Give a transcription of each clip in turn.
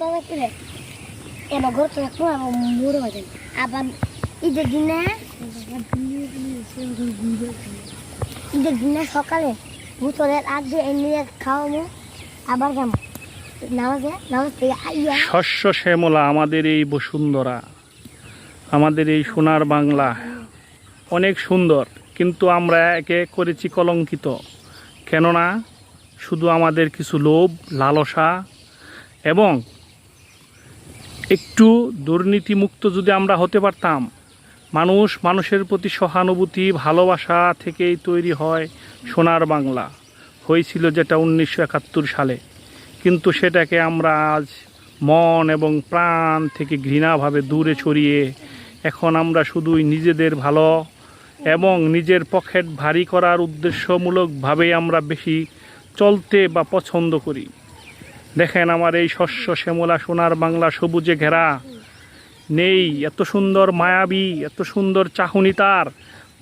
তো করে এবার ঘর তো একটু আমার মুড়ো হয়ে যায় আবার ঈদের দিনে সকালে আবার যাব। শস্য শ্যামলা আমাদের এই বসুন্ধরা, আমাদের এই সোনার বাংলা, অনেক সুন্দর, কিন্তু আমরা একে করেছি কলঙ্কিত। কেননা, শুধু আমাদের কিছু লোভ, লালসা, এবং একটু দুর্নীতিমুক্ত যদি আমরা হতে পারতাম, মানুষ মানুষের প্রতি সহানুভূতি, ভালোবাসা থেকেই তৈরি হয় সোনার বাংলা। হয়েছিল যেটা উনিশশো একাত্তর সালে। কিন্তু সেটাকে আমরা আজ মন এবং প্রাণ থেকে ঘৃণাভাবে দূরে ছড়িয়ে এখন আমরা শুধুই নিজেদের ভালো এবং নিজের পকেট ভারী করার উদ্দেশ্যমূলকভাবেই আমরা বেশি চলতে বা পছন্দ করি। দেখেন আমার এই শস্য শ্যামলা সোনার বাংলা সবুজে ঘেরা। নেই, এত সুন্দর মায়াবী, এত সুন্দর চাহনি তার।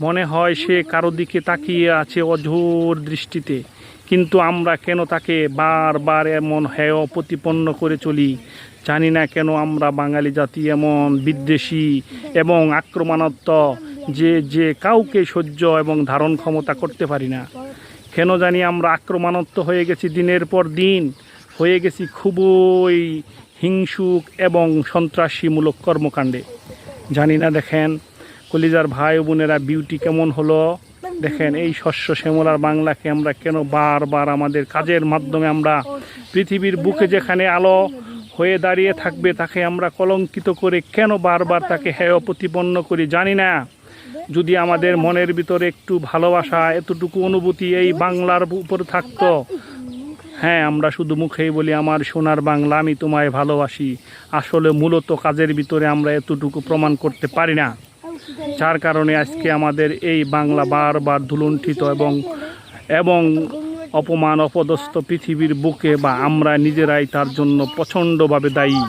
মনে হয় সে কারও দিকে তাকিয়ে আছে অঝোর দৃষ্টিতে। কিন্তু আমরা কেন তাকে বারবার এমন হেয় প্রতিপন্ন করে চলি? জানি না কেন আমরা বাঙালি জাতি এমন বিদ্বেষী এবং আক্রমণাত্মক, যে যে কাউকে সহ্য এবং ধারণ ক্ষমতা করতে পারি না। কেন জানি আমরা আক্রমণাত্মক হয়ে গেছি দিনের পর দিন। হয়ে গেছি খুবই হিংসুক এবং সন্ত্রাসীমূলক কর্মকাণ্ডে। জানি না দেখেন, কলিজার ভাই বোনেরা বিউটি কেমন হলো? দেখেন, এই শস্য শ্যামলার বাংলাকে আমরা কেন বারবার আমাদের কাজের মাধ্যমে আমরা পৃথিবীর বুকে যেখানে আলো হয়ে দাঁড়িয়ে থাকবে, তাকে আমরা কলঙ্কিত করে কেন বারবার তাকে হেয় প্রতিপন্ন করি জানি না। যদি আমাদের মনের ভিতরে একটু ভালোবাসা, এতটুকু অনুভূতি এই বাংলার উপরে থাকতো হ্যাঁ আমরা শুধু মুখেই বলি আমার সোনার বাংলা আমি তোমায় ভালোবাসি। আসলে মূলত কাজের ভিতরে আমরা এতটুকু প্রমাণ করতে পারি না। যার কারণে আজকে আমাদের এই বাংলা বারবার ধুলুণ্ঠিত এবং এবং অপমান, অপদস্থ পৃথিবীর বুকে বা আমরা নিজেরাই তার জন্য প্রচণ্ডভাবে দায়ী।